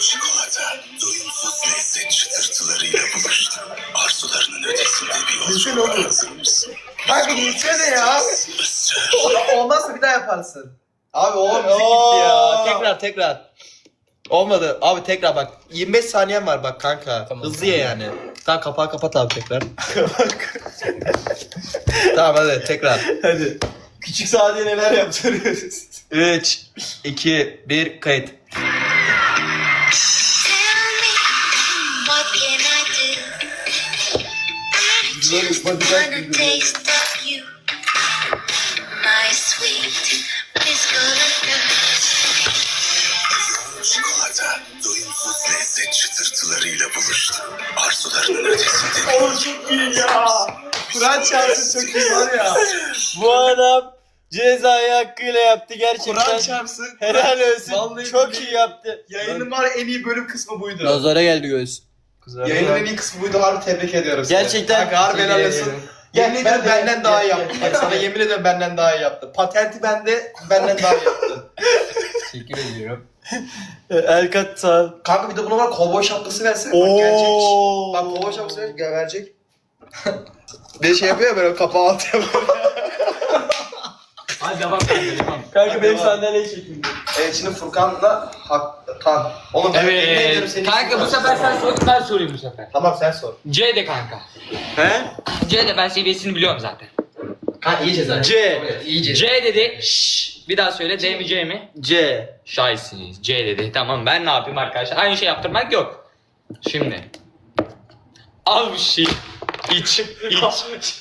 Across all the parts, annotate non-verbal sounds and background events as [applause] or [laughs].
Çikolata doyumsuz lezzet çıtırtılarıyla buluştu. Arzularının ötesinde bir Bilsene yolculuğa oğlum. hazır mısın? Kanka gitsene ya. Isır. Olmazsa bir daha yaparsın. Abi o müzik gitti ya. Tekrar tekrar. Olmadı. Abi tekrar bak. 25 saniyen var bak kanka. Hızlı ye yani. Tamam kapağı kapat abi tekrar. [laughs] tamam hadi tekrar. Hadi. Küçük Sadiye neler yaptırıyoruz? 3, 2, 1 kayıt. Tell me, what Kur'an çarpsın çok iyi var ya. Bu adam cezayı hakkıyla yaptı Kur'an gerçekten. çarpsın. Helal olsun. Vallahi Çok iyi yaptı. Yayının var en iyi bölüm kısmı buydu. Nazara geldi göz. Yayının en iyi kısmı buydu. Harbi tebrik ediyorum seni. Gerçekten- Kanka harbi helal olsun. Yemin ben ederim benden daha iyi gel, Bak sana yemin ediyorum benden daha iyi yaptı. Patenti bende, benden daha iyi yaptı. Teşekkür ediyorum. Elkat sağ ol. Kanka bir de buna var kovboy şapkası versene. Bak gelecek. Bak kovboy şapkası ver, gel verecek. Bir de şey yapıyor ya böyle kapağı atıyor. Hadi devam edelim. devam. Kanka benim sandalyeyi çekeyim. evet şimdi Furkan'la Hakan. Oğlum ben yemin ediyorum Evet. senin Kanka bu sefer sen sor, ben sorayım bu sefer. Tamam sen sor. C de kanka. He? C de ben seviyesini biliyorum zaten. Ha iyice zaten. C. İyice. C dedi. Şşş. Bir daha söyle D mi C mi? C. Şahitsiniz. C dedi. Tamam ben ne yapayım arkadaşlar? Aynı şey yaptırmak yok. Şimdi. Al bu şey. İç. İç.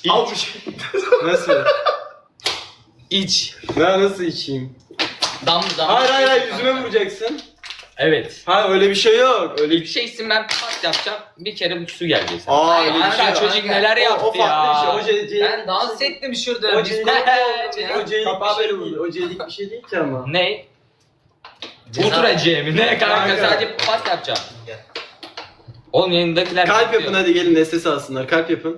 İç. Al bu şey. Nasıl? İç. Ben nasıl içeyim? Damla damla. Hayır hayır hayır yüzüme vuracaksın. Evet. Ha öyle bir şey yok. Öyle Bir şey içsin ben pas yapacağım. Bir kere bir su gelecek. sana. Aa öyle bir şey yok. çocuk neler O- yaptı o, farklı ya. bir şey. O C, C, Ben dans ettim şurada. o korkuyoruz o Kapağı bir şey böyle değil. O C'lik bir şey değil ki ama. Ne? Ultra C mi? Ne kanka, Kanka. sadece pas yapacağım. Gel. Oğlum yanındakiler Kalp yapın hadi gelin SS alsınlar. Kalp yapın.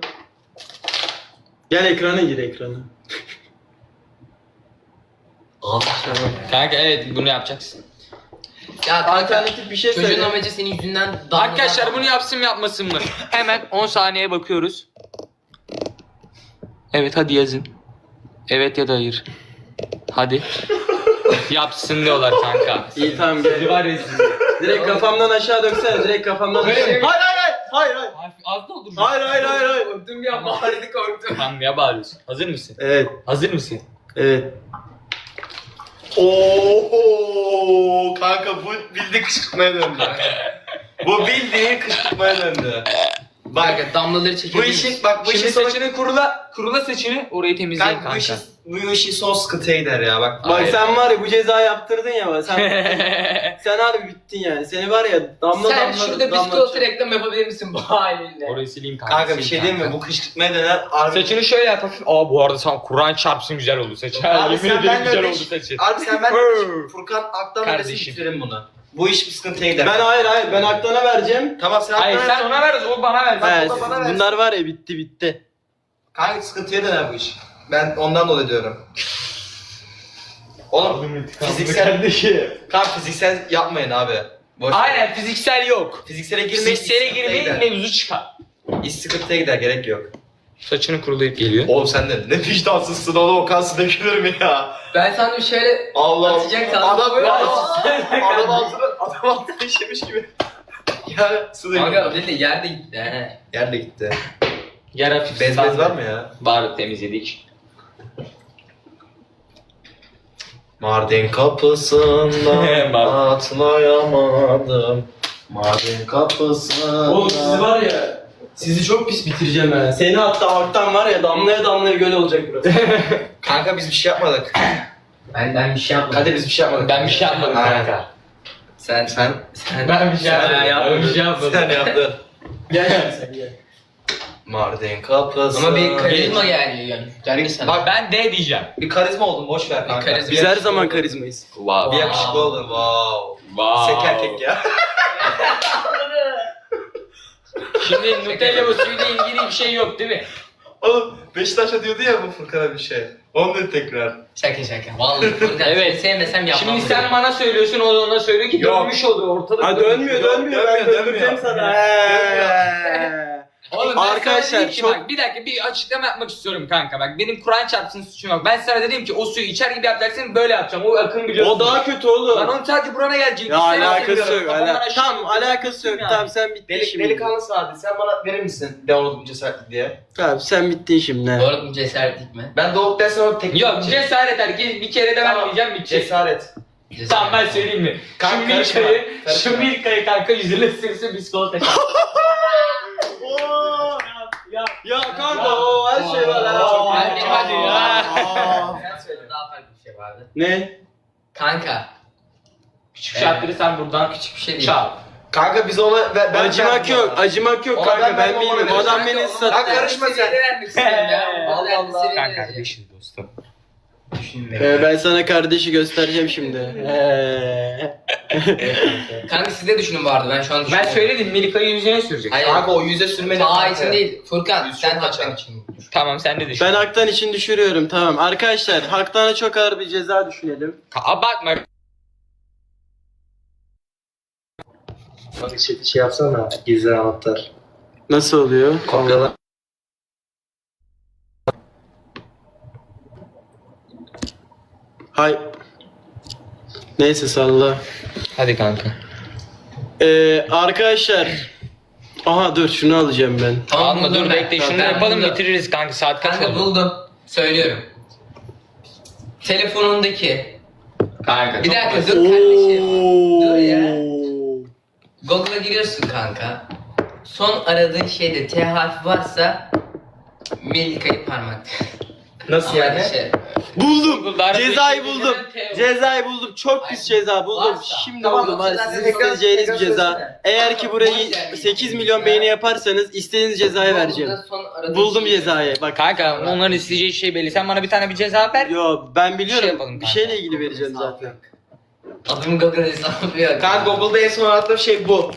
Gel ekrana gir ekrana. [laughs] Kanka evet bunu yapacaksın. Ya kanka Alternatif bir şey çocuğun söyle. amacı senin yüzünden damladan- Arkadaşlar bunu yapsın mı yapmasın mı? Hemen 10 saniye bakıyoruz. Evet hadi yazın. Evet ya da hayır. Hadi. [laughs] Yapsın diyorlar kanka. İyi tamam gel. Var ya Direkt kafamdan aşağı döksene. Direkt kafamdan aşağı. Hayır hayır hayır. Hayır. Az da olur. Hayır hayır hayır hayır. Korktum ya bağırdı korktum. Tamam ya bağırıyorsun. Hazır mısın? Evet. Hazır mısın? Evet. Oo kanka bu bildiğin kışkırtmaya döndü. bu bildiğin kışkırtmaya döndü. Bak Kanka damlaları bu işin bak bu işin Şimdi saçını kurula, kurula saçını orayı temizleyin kanka, kanka. bu işin son sıkıntıya gider ya bak. Bak Hayır. sen var ya bu cezayı yaptırdın ya bak. Sen, [laughs] sen harbi bittin yani. Seni var ya damla Sen damla şurada damla. bisküvi reklam yapabilir misin bu halinle? Orayı sileyim kanka. Kanka bir şey diyeyim mi? Bu kışkırtmaya döner. Harbi, Saçını şöyle yap hafif. Aa bu arada sen Kur'an çarpsın güzel oldu saçı. Abi Yemin sen ederim güzel oldu saçı. Abi sen ben Brr. Furkan Aktan Kardeşim. arası bitirelim bunu. Bu iş bir sıkıntıya gider. Ben hayır hayır ben Aktan'a vereceğim. Tamam sen Hayır Aktan'a sen ona ver o bana ver. Ben- He, bana bunlar var ya bitti bitti. Kanka sıkıntıya döner bu iş. Ben ondan dolayı diyorum. Oğlum fiziksel Kanka fiziksel yapmayın abi. Boş ver. Aynen fiziksel yok. Fiziksele girmeyin. Fiziksele sıkıntıya girmeyin gider. mevzu çıkar. İş sıkıntıya gider gerek yok. Saçını kurulayıp geliyor. Oğlum sen de ne vicdansızsın oğlum o kansı dökülür mü ya? Ben sandım şöyle Allah Atacak sandım. Adam Böyle adam, adam altına adam altına işemiş gibi. [laughs] ya su Kanka dökülür. o değil de yerde gitti he. Yer de gitti. Yer hafif. Bez bez var mı ya? Var temizledik. Mardin kapısından [laughs] Bak. atlayamadım. Mardin kapısından. Oğlum sizi var ya sizi çok pis bitireceğim ha. Seni hatta Aktan var ya damlaya damlaya göl olacak burası. [laughs] Kanka biz bir şey yapmadık. Ben, ben bir şey yapmadım. Hadi biz bir şey yapmadık. Ben bir şey yapmadım Aynen. kanka. Sen sen Sen, Ben bir şey yapmadım. Ben bir şey yapmadım. sen yaptın. gel şimdi sen gel. Mardin kapısı. Ama bir karizma yani yani. Geldi sana. Bak Ben D diyeceğim. bir karizma oldun boş ver kanka. karizma. Biz her zaman karizmayız. Wow. Bir yakışıklı oldun wow. Wow. Sek erkek ya. [laughs] Şimdi Nutella ve suyla ilgili bir şey yok değil mi? Oğlum Beşiktaş'a diyordu ya bu Furkan'a bir şey. Onu tekrar. Şaka şaka. Vallahi Furkan Evet. sevmesem yapmam. Şimdi sen bana söylüyorsun o da ona söylüyor ki Yok. dönmüş oluyor ortada. Ha dönmüyor dönmüyor. Ben dönmüyor, sana. Dönmüyor. Oğlum ben Arkadaşlar, sana dedim ki çok- bak bir dakika bir açıklama yapmak istiyorum kanka bak benim Kur'an çarpsın suçum yok. Ben sana dedim ki o suyu içer gibi yapacaksın böyle yapacağım o akım biliyorsun. O daha kötü oğlum. Lan onun sadece burana gelecek. Ya alakası yok. Ala yok. alakası yok. Yani. Tamam sen bittin Delik, şimdi. delikanlı Sadi sen bana verir misin devam cesaretli diye? Tamam sen bittin şimdi. Doğru mu cesaretlik mi? Ben doğup dersen o tek Yok cesaret herkes bir kere de ben Tamam. diyeceğim bir şey. Cesaret. Tamam ben söyleyeyim mi? Kanka, şu karışma, Milka'yı, karışma. şu Milka'yı kanka yüzüne sürsün biskolata çarp. Ya, [laughs] ya kanka o her şey var. Oo, hadi, hadi ya. Sen söyle daha farklı bir şey vardı. Ne? Kanka. Küçük şartları sen buradan Küçük bir şey değil. çal. Kanka biz ona ben, ben acımak yok, acımak yok Ona kanka ben ben vermem, ona bilmiyorum. verirsin. Adam beni ıslattı. Lan karışma sen. İstiyorum ya. [laughs] Allah Allah Allah. Allah. Kanka kardeşim dostum. Ee, ben sana kardeşi göstereceğim şimdi. Ee. [laughs] Kanka siz de düşünün vardı ben şu an Ben düşünüyorum. söyledim Milka'yı yüzüne sürecek. Hayır. Kanka o yüze sürmeni Aa için değil. Furkan Yüz sen çok haktan açar. için. Tamam sen de düşün. ben Haktan için düşürüyorum tamam. Arkadaşlar Haktan'a çok ağır bir ceza düşünelim. Abartma. Şey, şey yapsana gizli anahtar. Nasıl oluyor? Kopyala. Hay. Neyse salla. Hadi kanka. Ee, arkadaşlar. Aha dur şunu alacağım ben. Tamam, Alma buldum dur ben. bekle şunu Ben yapalım buldum. getiririz kanka saat kaç Kanka oldu? buldum. Söylüyorum. Telefonundaki. Kanka. Bir dakika dur kardeşim. Dur ya. Oo. Google'a giriyorsun kanka. Son aradığın şeyde T harfi varsa Milka'yı parmak. Nasıl Ama yani? Şey, Buldum. Cezayı buldum. Cezayı buldum. Çok pis ceza buldum. Şimdi Tamam, buldum. Hadi sizin tekrar- isteyeceğiniz tekrar bir ceza. söylesene. Eğer ki burayı Boş ver. 8 milyon beğeni yaparsanız istediğiniz cezayı vereceğim. Buldum şeyi- cezayı. Bak. Kanka onların isteyeceği şey belli. Sen bana bir tane bir ceza ver. Yo ben şey biliyorum. yapalım bir kanka. şeyle ilgili vereceğim zaten. Adamın Google hesabı yok. Kanka Google'da en son arattığım şey bu.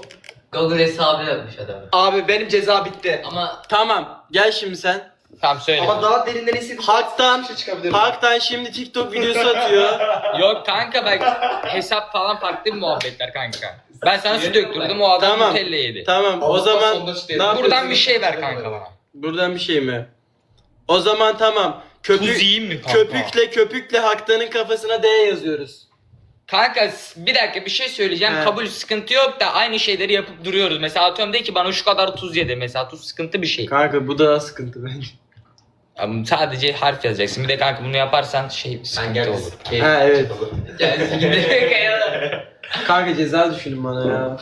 Google hesabı yapmış adam. Abi benim ceza bitti. Ama Tamam. Gel şimdi sen. Tamam söyle. Ama daha derinden istediğim Hak'tan bir şey çıkabilir. Hak'tan şimdi TikTok videosu atıyor. [laughs] Yok kanka bak hesap falan farklı muhabbetler kanka. Ben sana su döktürdüm o adam Tamam. Nutella yedi. tamam. O Allah zaman sonunda ne? Buradan bir şey ver kanka bana. Buradan bir şey mi? O zaman tamam. Tuz Köpük yiyeyim mi kanka? köpükle köpükle Haktan'ın kafasına D yazıyoruz. Kanka s- bir dakika bir şey söyleyeceğim. He. Kabul sıkıntı yok da aynı şeyleri yapıp duruyoruz. Mesela atıyorum de ki bana şu kadar tuz yedi. Mesela tuz sıkıntı bir şey. Kanka bu daha sıkıntı bence. Ama sadece harf yazacaksın. Bir de kanka bunu yaparsan şey sıkıntı olur. Ha evet. [laughs] gelsin gidelim. [laughs] Kanka ceza düşünün bana ya.